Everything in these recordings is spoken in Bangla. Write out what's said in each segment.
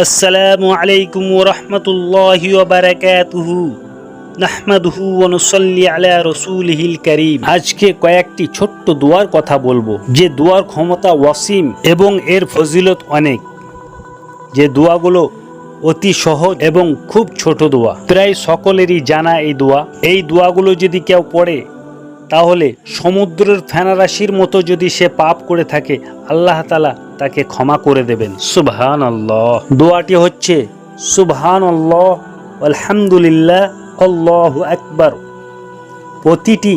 আসসালামু আলাইকুম ওরহমতুল্লাহি ওবারাকাতুহু নাহমাদুহু ওয়া নুসাল্লি আলা রাসূলিহিল কারীম। আজকে কয়েকটি ছোট্ট দোয়ার কথা বলব। যে দোয়ার ক্ষমতা ওয়াসিম এবং এর ফজিলত অনেক। যে দোয়াগুলো অতি সহজ এবং খুব ছোট দোয়া। প্রায় সকলেরই জানা এই দোয়া। এই দোয়াগুলো যদি কেউ পড়ে তাহলে সমুদ্রের ফেনারাশির মতো যদি সে পাপ করে থাকে, আল্লাহ তালা তাকে ক্ষমা করে দেবেন। সুবহান আল্লাহ দোয়াটি হচ্ছে সুবহান আল্লাহ আলহামদুলিল্লাহ, আল্লাহ একবার প্রতিটি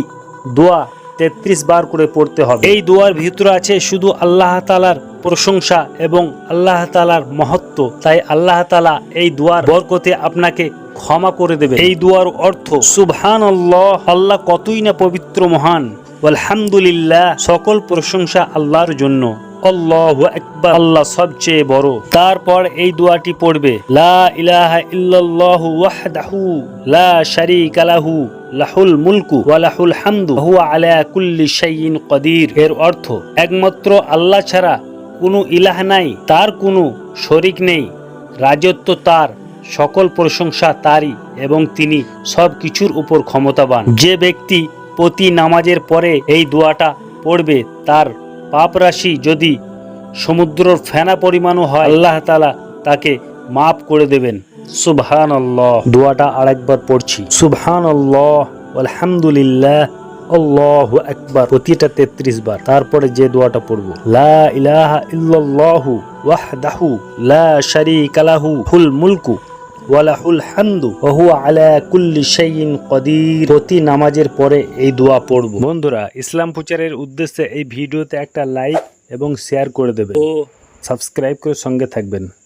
দোয়া তেত্রিশ বার করে পড়তে হবে। এই দোয়ার ভিতরে আছে শুধু আল্লাহ তালার প্রশংসা এবং আল্লাহ তালার মহত্ব। তাই আল্লাহ তালা এই দোয়ার বরকতে আপনাকে ক্ষমা করে দেবে এই দোয়ার অর্থ সুবহান আল্লাহ আল্লাহ কতই না পবিত্র মহান। আলহামদুলিল্লাহ সকল প্রশংসা আল্লাহর জন্য। আল্লাহ একবার আল্লাহ সবচেয়ে বড়। তারপর এই দোয়াটি পড়বে, লা ইলাহা ইল্লাল্লাহু ওয়াহদাহু, লা শারীকা লাহু। লাহুল মুলকু ওয়া লাহুল হামদু, হুয়া আলা কুল্লি শাইইন কদির। এর অর্থ, একমাত্র আল্লাহ ছাড়া কোনো ইলাহ নাই, তার কোনো শরিক নেই, রাজত্ব তার, সকল প্রশংসা তারই এবং তিনি সব কিছুর উপর ক্ষমতাবান। যে ব্যক্তি প্রতি নামাজের পরে এই দোয়াটা পড়বে, তার পাপ রাশি যদি সমুদ্রর ফেনা পরিমাণও হয়, আল্লাহ তালা তাকে মাফ করে দেবেন। সুবহান আল্লাহ দোয়াটা আরেকবার পড়ছি। সুবহান আল্লাহ আলহামদুলিল্লাহ আল্লাহ একবার প্রতিটা তেত্রিশ বার। তারপরে যে দোয়াটা পড়ব। লা ইলাহা ইল্লাল্লাহু ওয়াহদাহু লা শারীকা লাহু হুল মুলকু ওয়ালাহুল হামদু ওহু আলা কুল্লি শাইইন কদির। প্রতি নামাজের পরে এই দোয়া পড়ব। বন্ধুরা ইসলাম প্রচারের উদ্দেশ্যে এই ভিডিওতে একটা লাইক এবং শেয়ার করে দেবে ও। সাবস্ক্রাইব করে সঙ্গে থাকবেন।